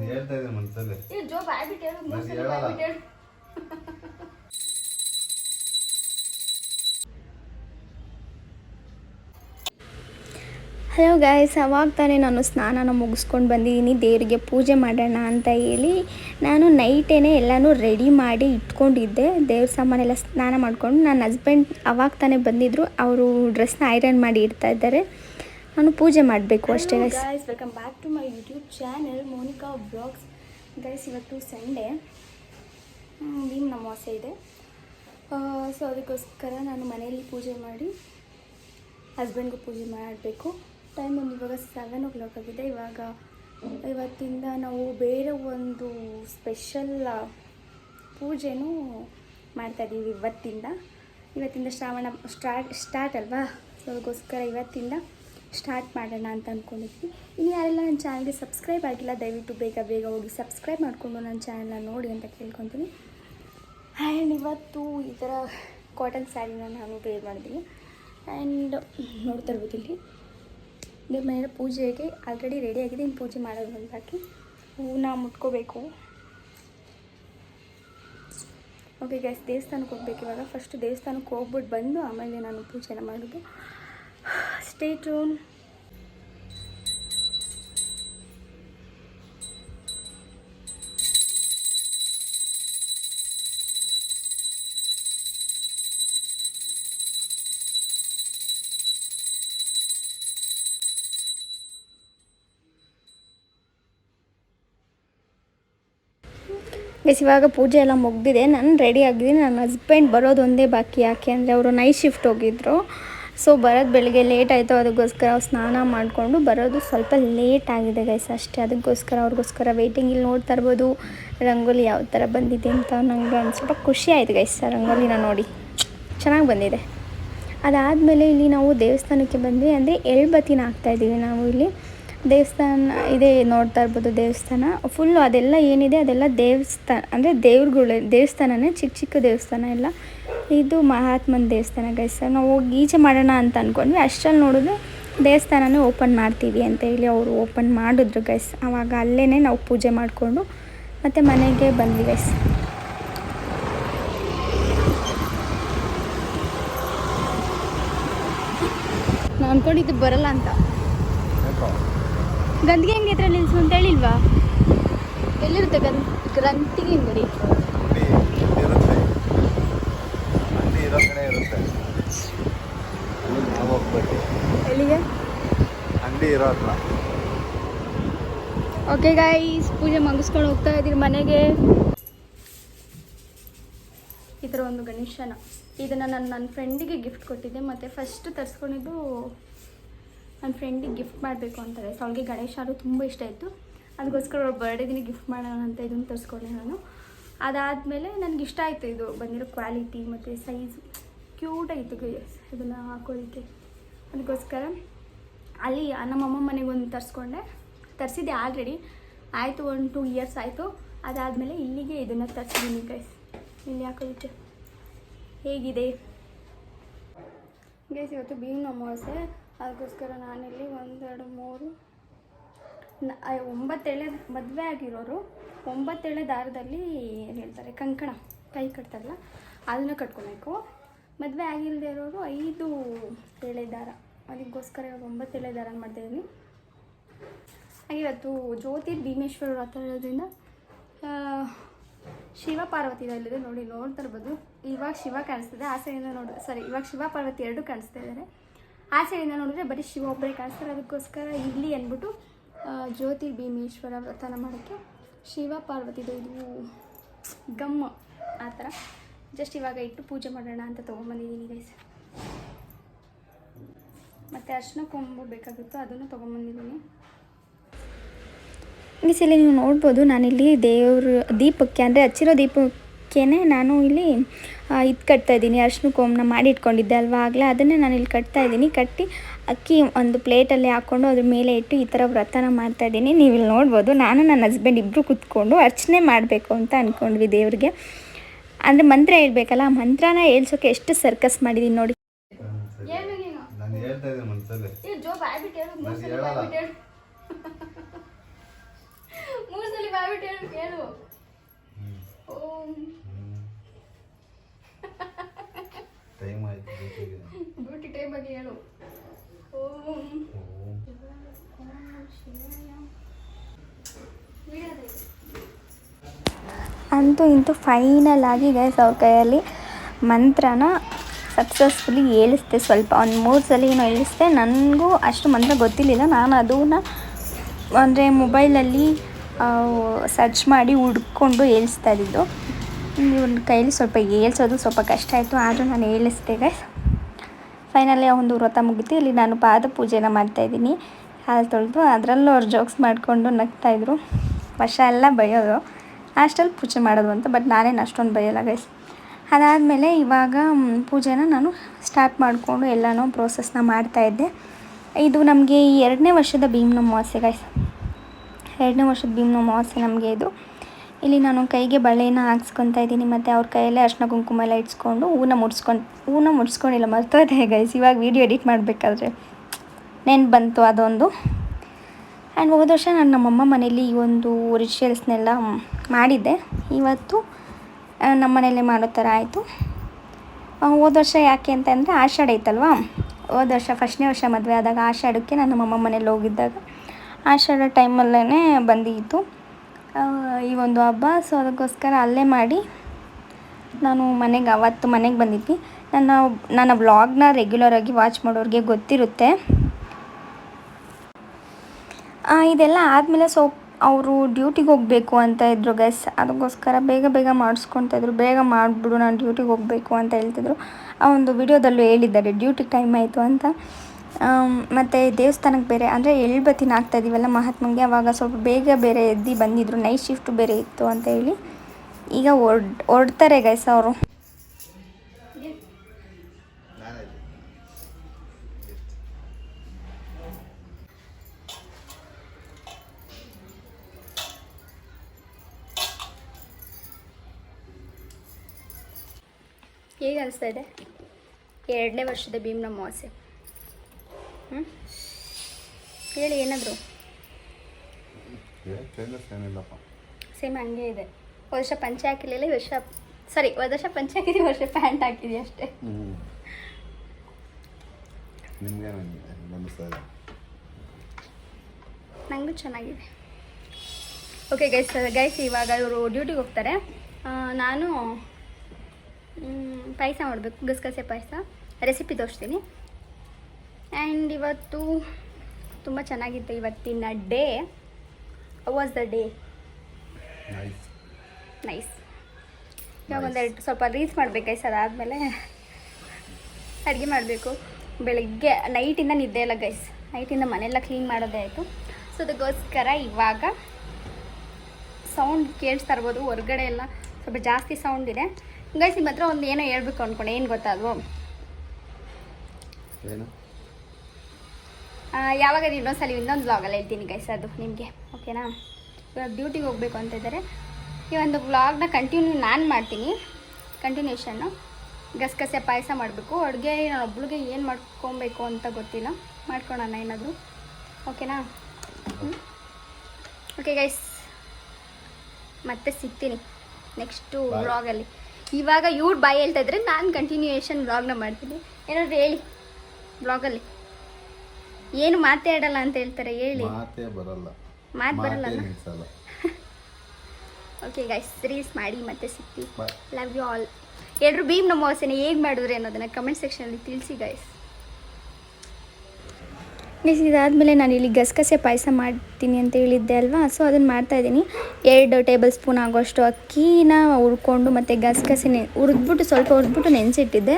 ನಾನು ಹೇಳ್ತಾ ಇದ್ದೀನಿ ಮನಸ್ಸಲ್ಲಿ ಈ ಜೋ ಬಾಯ್ಬಿಟ್ಟು ಹೇಳು ಮೂರು ಸಲ ಹೇಳಲ್ಲ. ಬಾಯ್ಬಿಟ್ಟು ಹೇಳು. ಹಲೋ ಗಾಯ್ಸ್ ಅವಾಗ ತಾನೇ ನಾನು ಸ್ನಾನನ ಮುಗಿಸ್ಕೊಂಡು ಬಂದಿದ್ದೀನಿ. ದೇವರಿಗೆ ಪೂಜೆ ಮಾಡೋಣ ಅಂತ ಹೇಳಿ ನಾನು ನೈಟೇನೆ ಎಲ್ಲನೂ ರೆಡಿ ಮಾಡಿ ಇಟ್ಕೊಂಡಿದ್ದೆ. ದೇವ್ರ ಸಾಮಾನೆಲ್ಲ ಸ್ನಾನ ಮಾಡಿಕೊಂಡು ನನ್ನ ಹಸ್ಬೆಂಡ್ ಅವಾಗ ತಾನೇ ಬಂದಿದ್ದರು ಅವರು ಡ್ರೆಸ್ನ ಐರನ್ ಮಾಡಿ ಇಡ್ತಾ ಇದ್ದಾರೆ. ನಾನು ಪೂಜೆ ಮಾಡಬೇಕು ಅಷ್ಟೇ guys welcome back to my YouTube channel Monica vlogs guys ಇವತ್ತು ಸಂಡೇ ಭೀಮ್ ಅಮಾವಾಸ್ಯೆ ಇದೆ. ಸೊ ಅದಕ್ಕೋಸ್ಕರ ನಾನು ಮನೆಯಲ್ಲಿ ಪೂಜೆ ಮಾಡಿ ಹಸ್ಬೆಂಡ್ಗೂ ಪೂಜೆ ಮಾಡಬೇಕು. ಟೈಮ್ ಒಂದು ಇವಾಗ ಸೆವೆನ್ ಓ ಕ್ಲಾಕ್ ಆಗಿದೆ. ಇವಾಗ ಇವತ್ತಿಂದ ನಾವು ಬೇರೆ ಒಂದು ಸ್ಪೆಷಲ್ ಪೂಜೆನೂ ಮಾಡ್ತಾಯಿದ್ದೀವಿ ಇವತ್ತಿಂದ. ಇವತ್ತಿಂದ ಶ್ರಾವಣ ಸ್ಟಾರ್ಟ್ ಸ್ಟಾರ್ಟ್ ಅಲ್ವಾ? ಸೊ ಅದಕ್ಕೋಸ್ಕರ ಇವತ್ತಿಂದ ಸ್ಟಾರ್ಟ್ ಮಾಡೋಣ ಅಂತ ಅಂದ್ಕೊಂಡಿದ್ವಿ ಇನ್ನು ಯಾರೆಲ್ಲ ನನ್ನ ಚಾನಲ್ಗೆ ಸಬ್ಸ್ಕ್ರೈಬ್ ಆಗಿಲ್ಲ, ದಯವಿಟ್ಟು ಬೇಗ ಬೇಗ ಹೋಗಿ ಸಬ್ಸ್ಕ್ರೈಬ್ ಮಾಡಿಕೊಂಡು ನನ್ನ ಚಾನಲ್ನ ನೋಡಿ ಅಂತ ಕೇಳ್ಕೊತೀನಿ. ಆ್ಯಂಡ್ ಇವತ್ತು ಈ ಥರ ಕಾಟನ್ ಸ್ಯಾರಿನ ನಾನು ವೇರ್ ಮಾಡಿದ್ದೀನಿ. ಆ್ಯಂಡ್ ನೋಡ್ತಾ ಇರ್ಬೋದು ಇಲ್ಲಿ. ದೇವ್ರ ಮನೆಯ ಪೂಜೆಗೆ ಆಲ್ರೆಡಿ ರೆಡಿ ಆಗಿದೆ. ಇನ್ನು ಪೂಜೆ ಮಾಡೋದು ಒಂದು ಬಾಕಿ ಹೂವನ್ನ ಮುಟ್ಕೋಬೇಕು. ಓಕೆ ಗ್ಯಾಸ್ ದೇವಸ್ಥಾನಕ್ಕೆ ಹೋಗ್ಬೇಕು ಇವಾಗ. ಫಸ್ಟ್ ದೇವಸ್ಥಾನಕ್ಕೆ ಹೋಗ್ಬಿಟ್ಟು ಬಂದು ಆಮೇಲೆ ನಾನು ಪೂಜೆನ ಮಾಡೋದು. Stay tuned. ಇವಾಗ ಪೂಜೆ ಎಲ್ಲ ಮುಗ್ದಿದೆ. ನಾನು ರೆಡಿ ಆಗಿದ್ದೀನಿ. ನನ್ನ ಹಸ್ಬೆಂಡ್ ಬರೋದೊಂದೇ ಬಾಕಿ. ಯಾಕೆ ಅಂದರೆ, ಅವರು ನೈಟ್ ಶಿಫ್ಟ್ ಹೋಗಿದ್ರು. ಸೊ ಬರೋದು ಬೆಳಗ್ಗೆ ಲೇಟ್ ಆಯಿತು, ಅದಕ್ಕೋಸ್ಕರ ಸ್ನಾನ ಮಾಡಿಕೊಂಡು ಬರೋದು ಸ್ವಲ್ಪ ಲೇಟ್ ಆಗಿದೆ ಗೈಸ್ ಅಷ್ಟೇ. ಅದಕ್ಕೋಸ್ಕರ ಅವ್ರಿಗೋಸ್ಕರ ವೆಯ್ಟಿಂಗ್ ಇಲ್ಲಿ ನೋಡ್ತಾ ಇರ್ಬೋದು. ರಂಗೋಲಿ ಯಾವ ಥರ ಬಂದಿದೆ ಅಂತ ನನಗೆ ಒಂದು ಸ್ವಲ್ಪ ಖುಷಿ ಆಯಿತು ಗೈಸ್ ರಂಗೋಲಿನ ನೋಡಿ. ಚೆನ್ನಾಗಿ ಬಂದಿದೆ. ಅದಾದಮೇಲೆ ಇಲ್ಲಿ ನಾವು ದೇವಸ್ಥಾನಕ್ಕೆ ಬಂದ್ವಿ. ಅಂದರೆ ಎಳ್ಬತ್ತಿನ ಹಾಕ್ತಾಯಿದ್ದೀವಿ ನಾವು ಇಲ್ಲಿ. ದೇವಸ್ಥಾನ ಇದೆ ನೋಡ್ತಾ ಇರ್ಬೋದು ದೇವಸ್ಥಾನ. ಫುಲ್ಲು ಅದೆಲ್ಲ ಏನಿದೆ ಅದೆಲ್ಲ ದೇವಸ್ಥಾನ, ಅಂದರೆ ದೇವ್ರುಗಳು, ದೇವಸ್ಥಾನನೇ ಚಿಕ್ಕ ಚಿಕ್ಕ ದೇವಸ್ಥಾನ ಎಲ್ಲ. ಇದು ಮಹಾತ್ಮನ ದೇವಸ್ಥಾನ ಗೈಸ್ ನಾವು ಹೋಗಿ ಈಜೆ ಮಾಡೋಣ ಅಂತ ಅಂದ್ಕೊಂಡ್ವಿ ಅಷ್ಟರಲ್ಲಿ ನೋಡಿದ್ರೆ ದೇವಸ್ಥಾನನೇ ಓಪನ್ ಮಾಡ್ತೀವಿ ಅಂತ ಹೇಳಿ ಅವರು ಓಪನ್ ಮಾಡಿದ್ರು ಗೈಸ್ ಆವಾಗ ಅಲ್ಲೇ ನಾವು ಪೂಜೆ ಮಾಡಿಕೊಂಡು ಮತ್ತು ಮನೆಗೆ ಬಂದ್ವಿ ಗೈಸ್ ನಾನು ಅನ್ಕೊಂಡಿದ್ದು ಬರಲ್ಲ ಅಂತ. ಗಂದಿಗೆ ಹೆಂಗೆ ಹತ್ರ ನಿಲ್ಸು ಅಂತ ಹೇಳಿಲ್ವಾ? ಎಲ್ಲಿರುತ್ತೆ ಗನ್ ಗ್ರಂಥಿಗೆ ಅಂಗಡಿ ಅಂಗಡಿ ಇರುತ್ತೆ ಅಂಗಡಿ ಇರೋ ಕಡೆ ಇರುತ್ತೆ ಎಲ್ಲಿಗೆ? ಅಂಗಡಿ ಇರೋ ಹತ್ರ. ಓಕೆ ಗಾಯ್ಸ್ ಪೂಜೆ ಮುಗಿಸ್ಕೊಂಡು ಹೋಗ್ತಾ ಇದ್ದೀರಿ ಮನೆಗೆ. ಈ ಥರ ಒಂದು ಗಣೇಶನ. ಇದನ್ನು ನಾನು ನನ್ನ ಫ್ರೆಂಡಿಗೆ ಗಿಫ್ಟ್ ಕೊಟ್ಟಿದ್ದೆ. ಮತ್ತು ಫಸ್ಟ್ ತರಿಸ್ಕೊಂಡಿದ್ದು ನನ್ನ ಫ್ರೆಂಡಿಗೆ ಗಿಫ್ಟ್ ಮಾಡಬೇಕು ಅಂತಾರೆ. ಸೊ ಅವಳಿಗೆ ಗಣೇಶ ಅದು ತುಂಬ ಇಷ್ಟ ಇತ್ತು ಅದಕ್ಕೋಸ್ಕರ ಅವ್ರ ಬರ್ಡೇ ದಿನ ಗಿಫ್ಟ್ ಮಾಡೋಣ ಅಂತ ಇದನ್ನು ತರಿಸ್ಕೊಂಡೆ ನಾನು. ಅದಾದಮೇಲೆ ನನಗೆ ಇಷ್ಟ ಆಯಿತು ಇದು. ಬಂದಿರೋ ಕ್ವಾಲಿಟಿ ಮತ್ತು ಸೈಜು ಕ್ಯೂಟಾಗಿತ್ತು ಇದನ್ನು ಹಾಕೊಳ್ಳಿಕ್ಕೆ ಅದಕ್ಕೋಸ್ಕರ ಅಲ್ಲಿ ನಮ್ಮಮ್ಮ ಮನೆಗೆ ಒಂದು ತರಿಸ್ಕೊಂಡೆ. ತರಿಸಿದ್ದೆ ಆಲ್ರೆಡಿ ಆಯಿತು ಒಂದು ಟೂ ಇಯರ್ಸ್ ಆಯಿತು. ಅದಾದಮೇಲೆ ಇಲ್ಲಿಗೆ ಇದನ್ನು ತರಿಸಿದ್ದೀನಿ ಗೈಸ್ ಇಲ್ಲಿ ಹಾಕೋದಕ್ಕೆ ಹೇಗಿದೆ? ಗೈಸ್ ಇವತ್ತು ಭೀಮ್ ಅಮಾವಾಸ್ಯೆ. ಅದಕ್ಕೋಸ್ಕರ ನಾನಿಲ್ಲಿ ಒಂದೆರಡು ಮೂರು ಒಂಬತ್ತೆಳೆ ಮದುವೆ ಆಗಿರೋರು. ಒಂಬತ್ತೆಳೆ ದಾರದಲ್ಲಿ ಏನು ಹೇಳ್ತಾರೆ, ಕಂಕಣ. ಕೈ ಕಟ್ತಾರಲ್ಲ, ಅದನ್ನು ಕಟ್ಕೊಬೇಕು. ಮದುವೆ ಆಗಿಲ್ಲದೆ ಇರೋರು ಐದು ಎಳೆ ದಾರ ಅದಕ್ಕೋಸ್ಕರ ಇವಾಗ ಒಂಬತ್ತು ಎಳೆ ದಾರ ಮಾಡ್ತಾಯಿದ್ದೀನಿ ಹಾಗೆ ಇವತ್ತು ಜ್ಯೋತಿ ಭೀಮೇಶ್ವರ ವ್ರತ ಇರೋದ್ರಿಂದ ಶಿವ ಪಾರ್ವತಿ ಇಲ್ಲಿದೆ ನೋಡಿ, ನೋಡ್ತಾ ಇರ್ಬೋದು. ಇವಾಗ ಶಿವ ಕಾಣಿಸ್ತಿದೆ. ಆಸೆಯಿಂದ ನೋಡಿ ಸಾರಿ ಇವಾಗ ಶಿವ ಪಾರ್ವತಿ ಎರಡು ಕಾಣಿಸ್ತಾ ಇದ್ದಾರೆ ಆಸೆಯಿಂದ ನೋಡಿದ್ರೆ ಬರೀ ಶಿವ ಒಬ್ಬರೇ ಕಾಣಿಸ್ತಾರೆ. ಅದಕ್ಕೋಸ್ಕರ ಇಲ್ಲಿ ಅಂದ್ಬಿಟ್ಟು ಜ್ಯೋತಿ ಭೀಮೇಶ್ವರ ವ್ರತನ ಮಾಡೋಕ್ಕೆ ಶಿವ ಪಾರ್ವತಿದು ಇದು ಗಮ್ಮ ಆ ಥರ. ಜಸ್ಟ್ ಇವಾಗ ಇಟ್ಟು ಪೂಜೆ ಮಾಡೋಣ ಅಂತ ತೊಗೊಂಬಂದಿದ್ದೀನಿ ಗೈಸ್ ಮತ್ತು ಅರ್ಶಿನ ಕೊಂಬು ಬೇಕಾಗಿತ್ತು, ಅದನ್ನು ತೊಗೊಂಬಂದಿದ್ದೀನಿ. ಗೈಸ್ ಇಲ್ಲಿ ನೀವು ನೋಡ್ಬೋದು, ನಾನಿಲ್ಲಿ ದೇವ್ರ ದೀಪಕ್ಕೆ ಅಂದರೆ ಹಚ್ಚಿರೋ ದೀಪಕ್ಕೆ ನಾನು ಇಲ್ಲಿ ಇದು ಕಟ್ತಾ ಇದ್ದೀನಿ, ಅರ್ಶಿನ ಕೊಂಬನ್ನ ಮಾಡಿ ಇಟ್ಕೊಂಡಿದ್ದೆ ಅಲ್ವಾ? ಆಗಲೇ ಅದನ್ನೇ ನಾನು ಇಲ್ಲಿ ಕಟ್ತಾ ಇದ್ದೀನಿ. ಕಟ್ಟಿ ಅಕ್ಕಿ ಒಂದು ಪ್ಲೇಟಲ್ಲಿ ಹಾಕ್ಕೊಂಡು ಅದ್ರ ಮೇಲೆ ಇಟ್ಟು ಈ ಥರ ವ್ರತನ ಮಾಡ್ತಾ ಇದ್ದೀನಿ. ನೀವು ಇಲ್ಲಿ ನೋಡ್ಬೋದು, ನಾನು ನನ್ನ ಹಸ್ಬೆಂಡ್ ಇಬ್ಬರು ಕೂತ್ಕೊಂಡು ಅರ್ಚನೆ ಮಾಡಬೇಕು ಅಂತ ಅಂದ್ಕೊಂಡ್ವಿ ದೇವ್ರಿಗೆ. ಅಂದರೆ ಮಂತ್ರ ಹೇಳ್ಬೇಕಲ್ಲ ಆ ಮಂತ್ರನ ಹೇಳ್ಸೋಕೆ ಎಷ್ಟು ಸರ್ಕಸ್ ಮಾಡಿದೀನಿ ನೋಡಿ. ಟೈಮ್ ಆಯ್ತು ಬ್ಯೂಟಿ ಟೈಮ್ ಬಗ್ಗೆ ಹೇಳು. ಓಂ ಓಂ ಅಂತೂ ಇಂತೂ ಫೈನಲ್ ಆಗಿ ಗೈಸ್ ಅವ್ರ ಕೈಯಲ್ಲಿ ಮಂತ್ರನ ಸಕ್ಸಸ್ಫುಲಿ ಹೇಳಿಸ್ದೆ ಸ್ವಲ್ಪ. ಒಂದು ಮೂರು ಸಲ ಏನೋ ಹೇಳಿಸ್ದೆ ನನಗೂ ಅಷ್ಟು ಮಂತ್ರ ಗೊತ್ತಿರಲಿಲ್ಲ. ನಾನು ಅದನ್ನ ಅಂದರೆ ಮೊಬೈಲಲ್ಲಿ ಸರ್ಚ್ ಮಾಡಿ ಹುಡ್ಕೊಂಡು ಏಳಿಸ್ತಾ ಇದ್ದಿದ್ದು. ಇವ್ನ ಕೈಯಲ್ಲಿ ಸ್ವಲ್ಪ ಹೇಳ್ಸೋದು ಸ್ವಲ್ಪ ಕಷ್ಟ ಆಯಿತು. ಆದರೂ ನಾನು ಹೇಳಿಸ್ದೆ ಗೈಸ್ ಫೈನಲಿ ಒಂದು ವ್ರತ ಮುಗಿತು. ಇಲ್ಲಿ ನಾನು ಪಾದ ಪೂಜೆನ ಮಾಡ್ತಾಯಿದ್ದೀನಿ ಹಾಲು ತೊಳೆದು ಅದರಲ್ಲೂ ಅವ್ರು ಜೋಕ್ಸ್ ಮಾಡಿಕೊಂಡು ನಗ್ತಾಯಿದ್ರು ವರ್ಷ ಎಲ್ಲ ಬೈಯೋದು ಅಷ್ಟಲ್ಲಿ ಪೂಜೆ ಮಾಡೋದು ಅಂತ ಬಟ್ ನಾನೇನು ಅಷ್ಟೊಂದು ಬೈಯಲ್ಲ ಗೈಸ್ ಅದಾದಮೇಲೆ ಇವಾಗ ಪೂಜೆನ ನಾನು ಸ್ಟಾರ್ಟ್ ಮಾಡಿಕೊಂಡು ಎಲ್ಲನೂ ಪ್ರೋಸೆಸ್ನ ಮಾಡ್ತಾಯಿದ್ದೆ ಇದು ನಮಗೆ ಈ ಎರಡನೇ ವರ್ಷದ ಭೀಮ್ನ ಅಮಾವಾಸ್ಯೆ ಗೈಸ್ ಎರಡನೇ ವರ್ಷದ ಭೀಮ್ನ ಅಮಾವಾಸ್ಯೆ ನಮಗೆ ಇದು. ಇಲ್ಲಿ ನಾನು ಕೈಗೆ ಬಳೆನ ಹಾಕ್ಸ್ಕೊತ ಇದ್ದೀನಿ, ಮತ್ತು ಅವ್ರ ಕೈಯಲ್ಲೇ ಅರ್ಶಿನ ಕುಂಕುಮ ಎಲ್ಲ ಇಟ್ಸ್ಕೊಂಡು ಹೂನ ಮುಡ್ಸ್ಕೊಂಡು, ಹೂನ ಮುಡ್ಸ್ಕೊಂಡಿಲ್ಲ, ಮರ್ತೋದೆ ಗೈಸ್ ಇವಾಗ ವೀಡಿಯೋ ಎಡಿಟ್ ಮಾಡಬೇಕಾದ್ರೆ. ನೆನ್ಪು ಬಂತು ಅದೊಂದು. ಆ್ಯಂಡ್ ಹೋದ ವರ್ಷ ನಾನು ನಮ್ಮಮ್ಮ ಮನೇಲಿ ಈ ಒಂದು ರಿಚುವಲ್ಸ್ನೆಲ್ಲ ಮಾಡಿದ್ದೆ. ಇವತ್ತು ನಮ್ಮ ಮನೇಲಿ ಮಾಡೋ ಥರ ಆಯಿತು. ಹೋದ ವರ್ಷ ಯಾಕೆ ಅಂತಂದರೆ ಆಷಾಢ ಐತಲ್ವಾ? ಹೋದ ವರ್ಷ ಫಸ್ಟ್ನೇ ವರ್ಷ ಮದುವೆ ಆದಾಗ ಆಷಾಢಕ್ಕೆ ನಾನು ನಮ್ಮಮ್ಮ ಮನೇಲಿ ಹೋಗಿದ್ದಾಗ ಆಷಾಢ ಟೈಮಲ್ಲೇ ಬಂದಿತ್ತು. ಈ ಒಂದು ಹಬ್ಬ ಸೊ ಅದಕ್ಕೋಸ್ಕರ ಅಲ್ಲೇ ಮಾಡಿ ನಾನು ಮನೆಗೆ ಅವತ್ತು ಮನೆಗೆ ಬಂದಿದ್ವಿ. ನನ್ನ ನನ್ನ ವ್ಲಾಗ್ನ ರೆಗ್ಯುಲರಾಗಿ ವಾಚ್ ಮಾಡೋರಿಗೆ ಗೊತ್ತಿರುತ್ತೆ. ಇದೆಲ್ಲ ಆದಮೇಲೆ ಸೊ, ಅವರು ಡ್ಯೂಟಿಗೆ ಹೋಗಬೇಕು ಅಂತ ಇದ್ದರು ಗೈಸ್ ಅದಕ್ಕೋಸ್ಕರ ಬೇಗ ಬೇಗ ಮಾಡಿಸ್ಕೊತಾ ಇದ್ರು. ಬೇಗ ಮಾಡಿಬಿಡು, ನಾನು ಡ್ಯೂಟಿಗೆ ಹೋಗಬೇಕು ಅಂತ ಹೇಳ್ತಿದ್ರು. ಆ ಒಂದು ವಿಡಿಯೋದಲ್ಲೂ ಹೇಳಿದ್ದಾರೆ ಡ್ಯೂಟಿ ಟೈಮ್ ಆಯಿತು ಅಂತ. ಮತ್ತು ದೇವಸ್ಥಾನಕ್ಕೆ ಬೇರೆ, ಅಂದರೆ ಎಳ್ಬತ್ತಿನ ಆಗ್ತಾ ಇದ್ದೀವಲ್ಲ ಮಹಾತ್ಮಂಗೆ, ಅವಾಗ ಸ್ವಲ್ಪ ಬೇಗ ಬೇರೆ ಎದ್ದು ಬಂದಿದ್ರು. ನೈಟ್ ಶಿಫ್ಟ್ ಬೇರೆ ಇತ್ತು ಅಂತ ಹೇಳಿ. ಈಗ ಹೊರ್ಡ್, ಹೊರಡ್ತಾರೆ ಗೈಸ್ ಅವರು. ಹೇಗೆ ಅನಿಸ್ತಾ ಇದೆ? ಎರಡನೇ ವರ್ಷದ ಭೀಮ್ನ ಅಮಾವಾಸ್ಯೆ. ಹ್ಞೂ ಹೇಳಿ ಏನಾದರೂ? ಸೇಮ್ ಹಂಗೆ ಇದೆ. ವರ್ಷ ಪಂಚೆ ಹಾಕಿರಲಿಲ್ಲ ಈ ವರ್ಷ ಸಾರಿ ವರ್ಷ ಪಂಚೆ ಹಾಕಿದ್ದೀವಿ ವರ್ಷ ಪ್ಯಾಂಟ್ ಹಾಕಿದ್ವಿ ಅಷ್ಟೇ. ನನಗೂ ಚೆನ್ನಾಗಿದೆ. ಓಕೆ ಗೈಸ್ ಗೈಸ್ ಇವಾಗ ಇವರು ಡ್ಯೂಟಿಗೆ ಹೋಗ್ತಾರೆ. ನಾನು ನಾನು ಪಾಯಸ ಮಾಡಬೇಕು ಗಸಗಸೆ ಪಾಯಸ. ರೆಸಿಪಿ ತೋರಿಸ್ತೀನಿ. ಆ್ಯಂಡ್ ಇವತ್ತು ತುಂಬ ಚೆನ್ನಾಗಿತ್ತು ಇವತ್ತಿನ day was the day nice ಇವಾಗ ಒಂದೆರಡು ಸ್ವಲ್ಪ ರೀಲ್ಸ್ ಮಾಡ್ಬೇಕು ಸರ್ ಆದಮೇಲೆ ಅಡುಗೆ ಮಾಡಬೇಕು. ಬೆಳಗ್ಗೆ ನೈಟಿಂದ ನಿದ್ದೆ ಇಲ್ಲ ಗೈಸ್ ನೈಟಿಂದ ಮನೆಯೆಲ್ಲ ಕ್ಲೀನ್ ಮಾಡೋದೇ ಆಯಿತು. ಸೊ ಅದಕ್ಕೋಸ್ಕರ ಇವಾಗ ಸೌಂಡ್ ಕೇಳಿಸ್ತಾ ಇರ್ಬೋದು. ಹೊರಗಡೆ ಎಲ್ಲ ಸ್ವಲ್ಪ ಜಾಸ್ತಿ ಸೌಂಡ್ ಇದೆ. ಗೈಸ್ ನಿಮ್ಮ ಹತ್ರ ಒಂದು ಏನೋ ಹೇಳ್ಬೇಕು ಅಂದ್ಕೊಂಡೆ ಏನು ಗೊತ್ತಾದ್ವು ಯಾವಾಗ ಇನ್ನೊಂದ್ಸಲ ಇನ್ನೊಂದು ವ್ಲಾಗಲ್ಲಿ ಹೇಳ್ತೀನಿ ಗೈಸ್ ಅದು ನಿಮಗೆ ಓಕೆನಾ? ಇವಾಗ ಡ್ಯೂಟಿಗೆ ಹೋಗಬೇಕು ಅಂತ ಇದ್ದಾರೆ ಈ ಒಂದು ವ್ಲಾಗ್ನ ಕಂಟಿನ್ಯೂ ನಾನು ಮಾಡ್ತೀನಿ. ಕಂಟಿನ್ಯೂಷನ್ನು ಗಸಗಸೆ ಪಾಯಸ ಮಾಡಬೇಕು. ಅಡುಗೆ ನಾನು ಒಬ್ಳಿಗೆ ಏನು ಮಾಡ್ಕೊಬೇಕು ಅಂತ ಗೊತ್ತಿಲ್ಲ. ಮಾಡ್ಕೊಳೋಣ ಏನಾದರೂ. ಓಕೆನಾ? ಓಕೆ ಗೈಸ್ ಮತ್ತೆ ಸಿಗ್ತೀನಿ. Next Bye. ಇವಾಗ ಇವ್ರು ಬಾಯಿ ಹೇಳ್ತಾ ಇದ್ರೆ ನಾನು ಕಂಟಿನ್ಯೂಯೇಷನ್ ಬ್ಲಾಗ್ನ ಮಾಡ್ತೀನಿ. ಏನಾದ್ರು ಹೇಳಿ ಬ್ಲಾಗಲ್ಲಿ ಏನು ಮಾತಾಡಲ್ಲ ಅಂತ ಹೇಳ್ತಾರೆ ಹೇಳಿ. ಮಾತೇ ಬರಲ್ಲ. ಮಾತು ಬರಲ್ಲ. ಮಾತೇ ಓಕೆ ಗೈಸ್ ರೀಲ್ಸ್ ಮಾಡಿ ಮತ್ತೆ ಸಿಕ್ತಿ ಲವ್ ಯು ಆಲ್ ಎಲ್ಲರೂ ಭೀಮ್ ನಮ್ಮ ವಾಸನೆ ಹೇಗೆ ಮಾಡಿದ್ರೆ ಅನ್ನೋದನ್ನ ಕಮೆಂಟ್ ಸೆಕ್ಷನಲ್ಲಿ ತಿಳಿಸಿ ಗೈಸ್ ನೆಕ್ಸ್ಟ್ ಇದಾದಮೇಲೆ ನಾನು ಇಲ್ಲಿ ಗಸಗಸೆ ಪಾಯಸ ಮಾಡ್ತೀನಿ ಅಂತ ಹೇಳಿದ್ದೆ ಅಲ್ವಾ? ಸೊ ಅದನ್ನು ಮಾಡ್ತಾಯಿದ್ದೀನಿ ಎರಡು ಟೇಬಲ್ ಸ್ಪೂನ್ ಆಗೋಷ್ಟು ಅಕ್ಕಿನ ಹುರ್ಕೊಂಡು ಮತ್ತು ಗಸಗಸೆ ಹುರಿದ್ಬಿಟ್ಟು ಸ್ವಲ್ಪ ಹುರಿದ್ಬಿಟ್ಟು ನೆನೆಸಿಟ್ಟಿದ್ದೆ.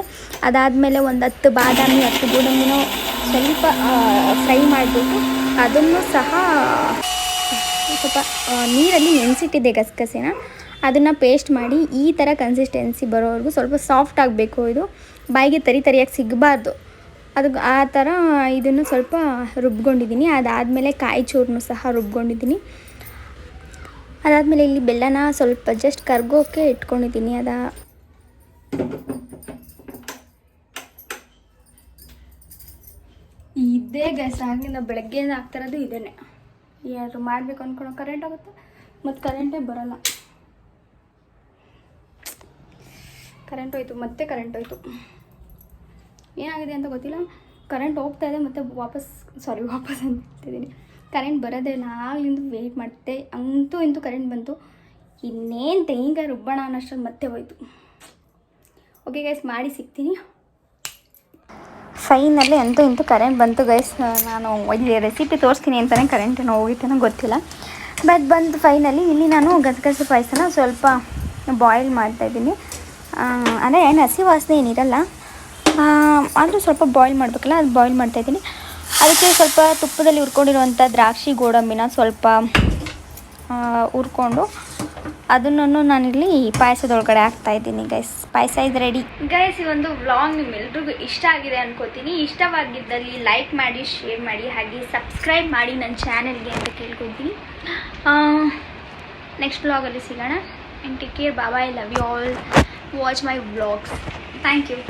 ಅದಾದಮೇಲೆ ಒಂದು ಹತ್ತು ಬಾದಾಮಿ, ಹತ್ತು ಗೋಡಂಬಿನೂ ಸ್ವಲ್ಪ ಫ್ರೈ ಮಾಡಿಬಿಟ್ಟು ಅದನ್ನು ಸಹ ಸ್ವಲ್ಪ ನೀರಲ್ಲಿ ನೆನೆಸಿಟ್ಟಿದ್ದೆ ಗಸಗಸೆನ. ಅದನ್ನು ಪೇಸ್ಟ್ ಮಾಡಿ ಈ ಥರ ಕನ್ಸಿಸ್ಟೆನ್ಸಿ ಬರೋವರೆಗೂ ಸ್ವಲ್ಪ ಸಾಫ್ಟ್ ಆಗಬೇಕು ಇದು. ಬಾಯಿಗೆ ತರಿ ತರಿಯಾಗಿ ಸಿಗಬಾರ್ದು. ಅದು ಆ ಥರ ಇದನ್ನು ಸ್ವಲ್ಪ ರುಬ್ಕೊಂಡಿದ್ದೀನಿ. ಅದಾದಮೇಲೆ ಕಾಯಿ ಚೂರನ್ನು ಸಹ ರುಬ್ಕೊಂಡಿದ್ದೀನಿ. ಅದಾದಮೇಲೆ ಇಲ್ಲಿ ಬೆಲ್ಲನ ಸ್ವಲ್ಪ ಜಸ್ಟ್ ಕರ್ಗೋಕ್ಕೆ ಇಟ್ಕೊಂಡಿದ್ದೀನಿ. ಅದ ಇದೇ ಗ್ಯಾಸ್ ನಾವು ಬೆಳಗ್ಗೆಯಿಂದ ಆಗ್ತಿರೋದು ಇದೇನೆ. ಯಾರು ಮಾಡಬೇಕು ಅಂದ್ಕೊಳೋ ಕರೆಂಟ್ ಆಗುತ್ತೆ? ಮತ್ತು ಕರೆಂಟೇ ಬರಲ್ಲ. ಕರೆಂಟ್ ಹೋಯ್ತು, ಮತ್ತೆ ಕರೆಂಟ್ ಹೋಯ್ತು. ಏನಾಗಿದೆ ಅಂತ ಗೊತ್ತಿಲ್ಲ. ಕರೆಂಟ್ ಹೋಗ್ತಾ ಇದೆ ಮತ್ತು ವಾಪಸ್ ಸಾರಿ ವಾಪಸ್ ಅಂತಿದ್ದೀನಿ ಕರೆಂಟ್ ಬರೋದೇ ಇಲ್ಲ ಆಗ್ಲಿಂದ ವೆಯ್ಟ್ ಮಾಡ್ತೆ, ಅಂತೂ ಇಂತೂ ಕರೆಂಟ್ ಬಂತು. ಇನ್ನೇನು ತೆಂಗಿನಕಾಯಿ ರುಬ್ಬಣ ಅನ್ನೋಷ್ಟ್ರಲ್ಲಿ ಮತ್ತೆ ಹೋಯ್ತು. ಓಕೆ ಗೈಸ್ ಮಾಡಿ ಸಿಗ್ತೀನಿ. ಫೈನಲ್ಲಿ ಅಂತೂ ಇಂತೂ ಕರೆಂಟ್ ಬಂತು ಗೈಸ್ ನಾನು ಇಲ್ಲಿ ರೆಸಿಪಿ ತೋರಿಸ್ತೀನಿ ಅಂತಲೇ ಕರೆಂಟ್ ಏನೋ ಹೋಗಿತ್ತೇನೋ ಗೊತ್ತಿಲ್ಲ. ಬಟ್ ಬಂದು ಫೈನಲಿ ಇಲ್ಲಿ ನಾನು ಗಸಗಸೆ ಪಾಯಸನ ಸ್ವಲ್ಪ ಬಾಯ್ಲ್ ಮಾಡ್ತಾಯಿದ್ದೀನಿ ಅಂದರೆ ಏನು ಹಸಿ ವಾಸನೆ ಏನಿರಲ್ಲ. ಆದರೂ ಸ್ವಲ್ಪ ಬಾಯ್ಲ್ ಮಾಡಬೇಕಲ್ಲ, ಅದು ಬಾಯ್ಲ್ ಮಾಡ್ತಾಯಿದ್ದೀನಿ ಅದಕ್ಕೆ ಸ್ವಲ್ಪ ತುಪ್ಪದಲ್ಲಿ ಹುರ್ಕೊಂಡಿರುವಂಥ ದ್ರಾಕ್ಷಿ ಗೋಡಂಬಿನ ಸ್ವಲ್ಪ ಹುರ್ಕೊಂಡು ಅದನ್ನು ನಾನಿಲ್ಲಿ ಪಾಯಸದೊಳಗಡೆ ಹಾಕ್ತಾ ಇದ್ದೀನಿ ಗೈಸ್ ಪಾಯಸ ಇದು ರೆಡಿ ಗೈಸ್ ಈ ಒಂದು ವ್ಲಾಗ್ ನಿಮ್ಮೆಲ್ರಿಗೂ ಇಷ್ಟ ಆಗಿದೆ ಅನ್ಕೋತೀನಿ. ಇಷ್ಟವಾಗಿದ್ದಲ್ಲಿ ಲೈಕ್ ಮಾಡಿ ಶೇರ್ ಮಾಡಿ, ಹಾಗೆ ಸಬ್ಸ್ಕ್ರೈಬ್ ಮಾಡಿ ನನ್ನ ಚಾನೆಲ್ಗೆ ಅಂತ ಕೇಳ್ಕೊತೀನಿ. ನೆಕ್ಸ್ಟ್ ವ್ಲಾಗಲ್ಲಿ ಸಿಗೋಣ. And take care Baba I love you all watch my vlogs thank you